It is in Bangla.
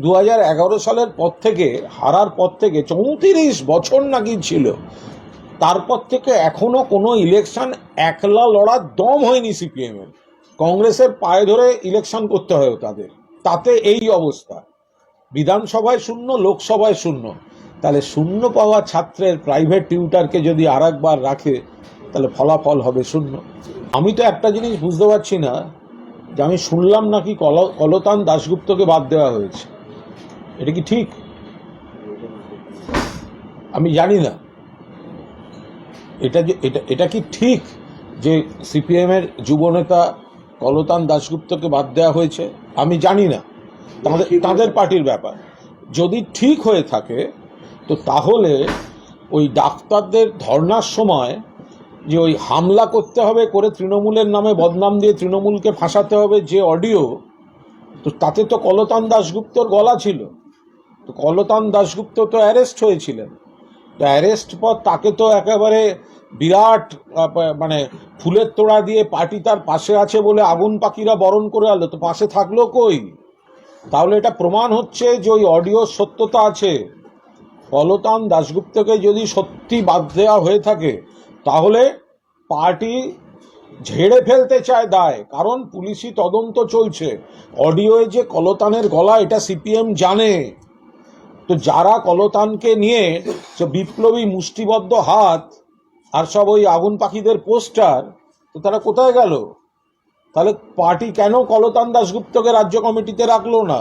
দু হাজার এগারো সালের পর থেকে, হারার পর থেকে চৌত্রিশ বছর নাকি ছিল। তারপর থেকে এখনও কোনো ইলেকশন একলা লড়ার দম হয়নি সিপিএম এর। কংগ্রেসের পায়ে ধরে ইলেকশন করতে হয় তাদের। তাতে এই অবস্থা। বিধানসভায় শূন্য, লোকসভায় শূন্য। তাহলে শূন্য পাওয়া ছাত্রের প্রাইভেট টিউটারকে যদি আর একবার রাখে, তাহলে ফলাফল হবে শূন্য। আমি তো একটা জিনিস বুঝতে পারছি না, যে আমি শুনলাম নাকি কল- কলতান দাশগুপ্তকে বাদ দেওয়া হয়েছে। এটা কি ঠিক? আমি জানি না। এটা যে এটা এটা কি ঠিক যে সিপিএমের যুবনেতা কলতান দাশগুপ্তকে বাদ দেওয়া হয়েছে? আমি জানি না। তাদের তাদের পার্টির ব্যাপার। যদি ঠিক হয়ে থাকে তো তাহলে ওই ডাক্তারদের ধর্নার সময় যে ওই হামলা করতে হবে করে তৃণমূলের নামে বদনাম দিয়ে তৃণমূলকে ফাঁসাতে হবে যে অডিও তো তাতে তো কলতান দাশগুপ্তর গলা ছিল। তো কলতান দাশগুপ্ত তো অ্যারেস্ট হয়েছিলেন। তো অ্যারেস্ট পর তাকে তো একেবারে বিরাট মানে ফুলের তোড়া দিয়ে পার্টি তার পাশে আছে বলে আগুন পাখিরা বরণ করে আলো তো পাশে থাকল কই? তাহলে এটা প্রমাণ হচ্ছে যে ওই অডিও সত্যতা আছে। কলতান দাশগুপ্তকে যদি সত্যি বাদ দেওয়া হয়ে থাকে, তাহলে পার্টি ঝেড়ে ফেলতে চায় দায়, কারণ পুলিশি তদন্ত চলছে। অডিওয়ে যে কলতানের গলা, এটা সিপিএম জানে। তো যারা কলতানকে নিয়ে সে বিপ্লবী মুষ্টিবদ্ধ হাত আর সব ওই আগুন পাখিদের পোস্টার, তো তারা কোথায় গেল? তাহলে পার্টি কেন কলতান দাশগুপ্তকে রাজ্য কমিটিতে রাখল না?